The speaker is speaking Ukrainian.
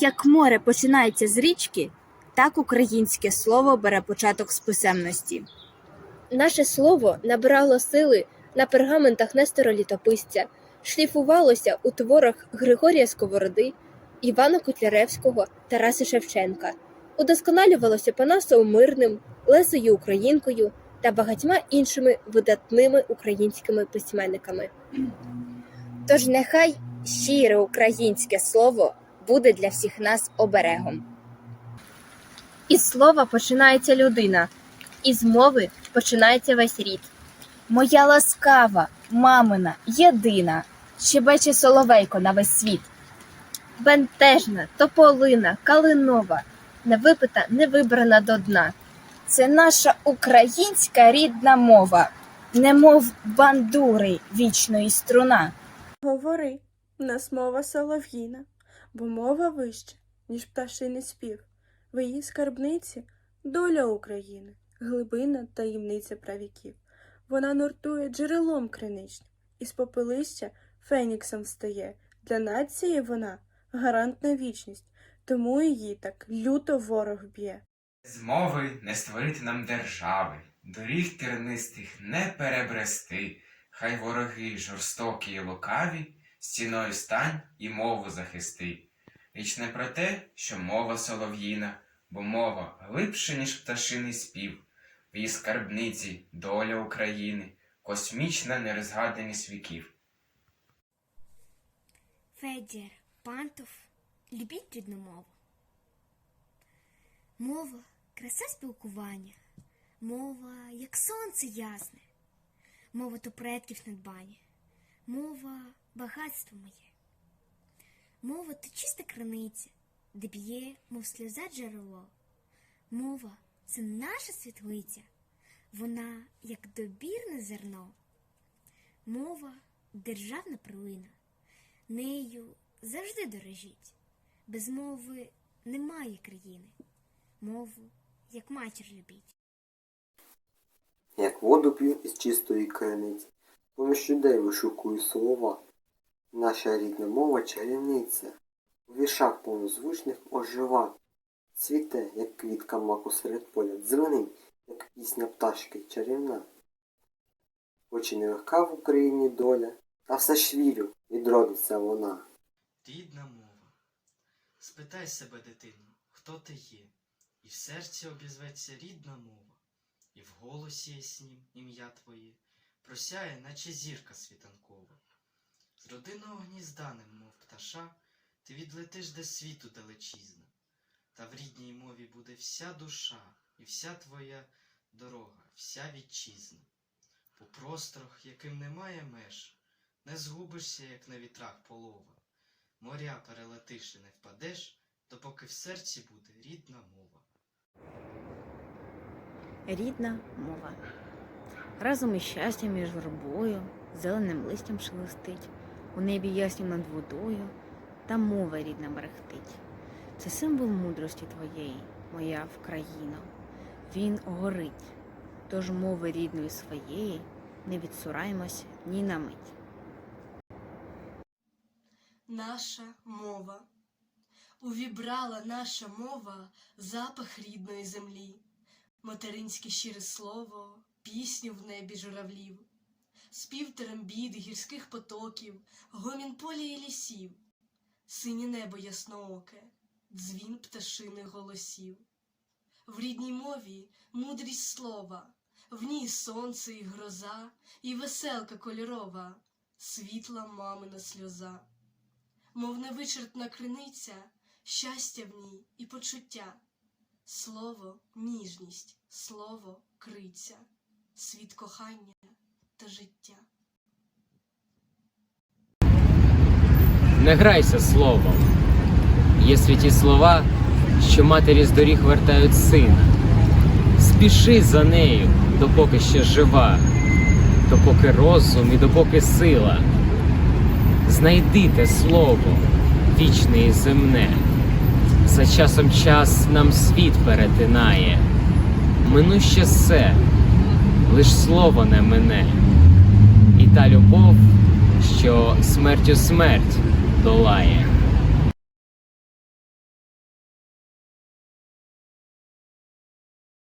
Як море починається з річки, так українське слово бере початок з писемності. Наше слово набирало сили на пергаментах Нестора Літописця, шліфувалося у творах Григорія Сковороди, Івана Котляревського, Тараса Шевченка, удосконалювалося Панасом Мирним, Лесою Українкою та багатьма іншими видатними українськими письменниками. Тож нехай щире українське слово буде для всіх нас оберегом. Із слова починається людина, із мови починається весь рід. Моя ласкава, мамина, єдина, щебече соловейко на весь світ. Бентежна, тополина, калинова, невипита, невибрана до дна. Це наша українська рідна мова, немов бандури вічної струна. Говори, нас мова солов'їна, бо мова вища, ніж пташиний спів. В її скарбниці доля України, глибина таємниця правіків. Вона нуртує джерелом криничним, із попелища феніксом встає. Для нації вона гарант на вічність, тому її так люто ворог б'є. З мови не створити нам держави, доріг тернистих не перебрести, хай вороги жорстокі й лукаві, стіною стань і мову захисти. Річ не про те, що мова солов'їна, бо мова глибше, ніж пташиний спів, в її скарбниці доля України, космічна нерозгаданість віків. Федір, Пантов, любіть рідну мову. Мова краса спілкування, мова, як сонце ясне, мова то предків надбання, мова багатство моє, мова то чиста криниця, де б'є, мов сльоза джерело. Мова це наша світлиця, вона як добірне зерно. Мова державна перлина. Нею завжди дорожіть. Без мови немає країни. Мову, як матір любіть. Як воду п'ю із чистої криниці, поміж людей вишукую слова. Наша рідна мова чарівниця, у вішах повнозвучних ожива. Цвіте, як квітка маку серед поля, дзвенить, як пісня пташки чарівна. Хоч і нелегка в Україні доля, та все ж вірю, відродиться вона. Рідна мова. Спитай себе, дитино, хто ти є, і в серці обізветься рідна мова, і в голосі яснім ім'я твоє просяє, наче зірка світанкова. З родинного гнізда, немов пташа, ти відлетиш до світу далечізна, та в рідній мові буде вся душа і вся твоя дорога, вся вітчизна. По просторах, яким немає меж, не згубишся, як на вітрах полова. Моря перелетиш не впадеш, допоки в серці буде рідна мова. Рідна мова. Разом із щастям між журбою, зеленим листям шелестить, у небі яснім над водою, та мова рідна мерехтить. Це символ мудрості твоєї, моя Вкраїно. Він горить, тож мови рідної своєї не відсураймося ні на мить. Наша мова. Увібрала наша мова запах рідної землі, материнське щире слово, пісню в небі журавлів, спів терембіт гірських потоків, гомін поля і лісів, синє небо яснооке, дзвін пташиних голосів. В рідній мові мудрість слова, в ній сонце і гроза, і веселка кольорова, світла мамина сльоза мов невичерпна криниця, щастя в ній і почуття. Слово ніжність, слово криця, світ кохання та життя. Не грайся словом. Є святі слова, що матері з доріг вертають сина. Спіши за нею, допоки ще жива, допоки розум і допоки сила. Знайди те слово вічне і земне, За часом час нам світ перетинає. Минуще все, лиш слово не мине. І та любов, що смертю смерть долає.